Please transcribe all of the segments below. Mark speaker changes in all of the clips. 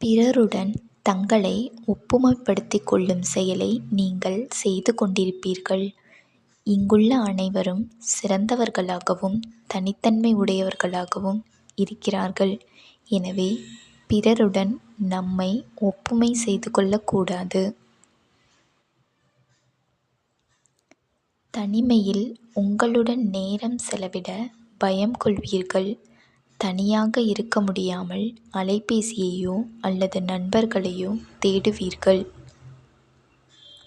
Speaker 1: பிறருடன் தங்களை ஒப்புமைப்படுத்திக் கொள்ளும் செயலை நீங்கள் செய்து கொண்டிருப்பீர்கள். இங்குள்ள அனைவரும் சிறந்தவர்களாகவும் தனித்தன்மை உடையவர்களாகவும் இருக்கிறார்கள். எனவே பிறருடன் நம்மை ஒப்புமை செய்து கொள்ளக்கூடாது தனிமையில் உங்களுடன் நேரம் செலவிட பயம் கொள்வீர்கள். தனியாக இருக்க முடியாமல் அலைபேசியையோ அல்லது நண்பர்களையோ தேடுவீர்கள்.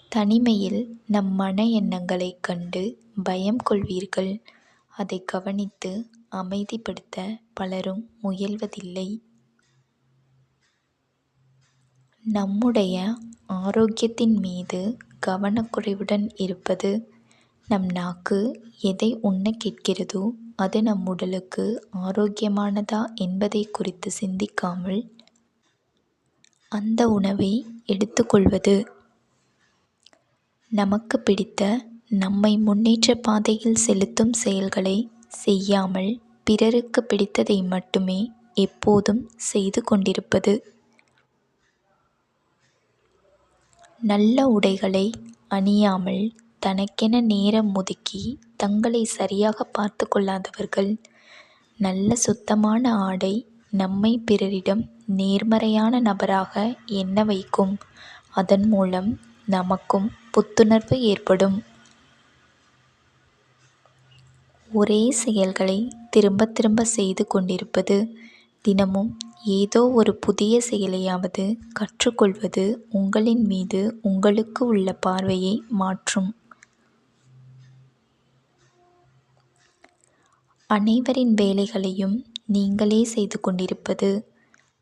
Speaker 1: தனிமையில் நம் மன எண்ணங்களைக் கண்டு பயம் கொள்வீர்கள். அதை கவனித்து அமைதிப்படுத்த பலரும் முயல்வதில்லை. நம்முடைய ஆரோக்கியத்தின் மீது கவனக்குறைவுடன் இருப்பது. நம் நாக்கு எதை உண்ண கேட்கிறதோ அது நம் உடலுக்கு ஆரோக்கியமானதா என்பதை குறித்து சிந்திக்காமல் அந்த உணவை எடுத்துக்கொள்வது. நமக்கு பிடித்த நம்மை முன்னேற்ற பாதையில் செலுத்தும் செயல்களை செய்யாமல் பிறருக்கு பிடித்ததை மட்டுமே எப்போதும் செய்து கொண்டிருப்பது. நல்ல உடைகளை அணியாமல் தனக்கென நேரம் ஒதுக்கி தங்களை சரியாக பார்த்து கொள்ளாதவர்கள். நல்ல சுத்தமான ஆடை நம்மை பிறரிடம் நேர்மறையான நபராக எண்ண வைக்கும். அதன் மூலம் நமக்கும் புத்துணர்வு ஏற்படும். ஒரே செயல்களை திரும்பத் திரும்ப செய்து கொண்டிருப்பது. தினமும் ஏதோ ஒரு புதிய செயலையாவது கற்றுக்கொள்வது உங்களின் மீது உங்களுக்கு உள்ள பார்வையை மாற்றும். அனைவரின் வேலைகளையும் நீங்களே செய்து கொண்டிருப்பது.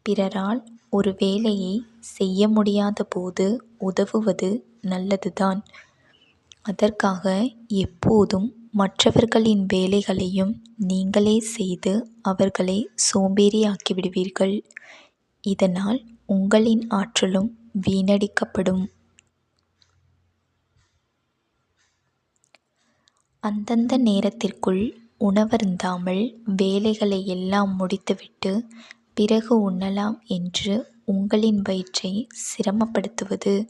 Speaker 1: பிறரால் ஒரு வேலையை செய்ய முடியாத போது உதவுவது நல்லதுதான். அதற்காக எப்போதும் மற்றவர்களின் வேலைகளையும் நீங்களே செய்து அவர்களைச் சோம்பேறியாக்கிவிடுவீர்கள். இதனால் உங்களின் ஆற்றலும் வீணடிக்கப்படும். அந்தந்த நேரத்திற்குள் உணவருந்தாமல் வேலைகளை எல்லாம் முடித்துவிட்டு பிறகு உண்ணலாம் என்று உங்களின் வயிற்றை சிரமப்படுத்துவது.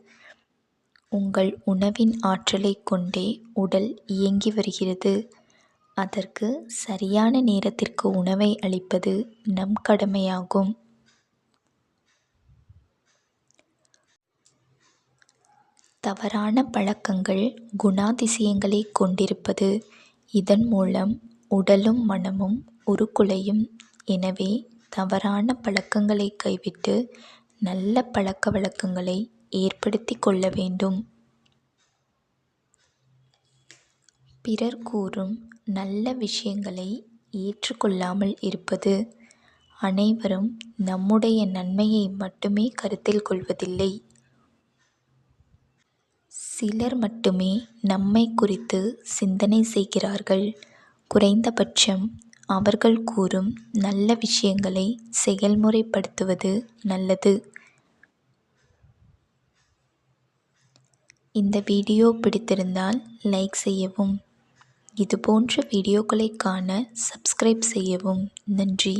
Speaker 1: உங்கள் உணவின் ஆற்றலைக் கொண்டே உடல் இயங்கி வருகிறது. அதற்கு சரியான நேரத்திற்கு உணவை அளிப்பது நம் கடமையாகும். தவறான பழக்கங்கள் குணாதிசயங்களைக் கொண்டிருப்பது. இதன் மூலம் உடலும் மனமும் உருக்குலையும். எனவே தவறான பழக்கங்களை கைவிட்டு நல்ல பழக்கவழக்கங்களை ஏற்படுத்திக் கொள்ள வேண்டும். பிறர் கூறும் நல்ல விஷயங்களை ஏற்றுக்கொள்ளாமல் இருப்பது. அனைவரும் நம்முடைய நன்மையை மட்டுமே கருத்தில் கொள்வதில்லை. சிலர் மட்டுமே நம்மை குறித்து சிந்தனை செய்கிறார்கள். குறைந்தபட்சம் அவர்கள் கூறும் நல்ல விஷயங்களை செயல்முறைப்படுத்துவது நல்லது. இந்த வீடியோ பிடித்திருந்தால் லைக் செய்யவும். இதுபோன்ற வீடியோக்களைக் காண சப்ஸ்கிரைப் செய்யவும். நன்றி.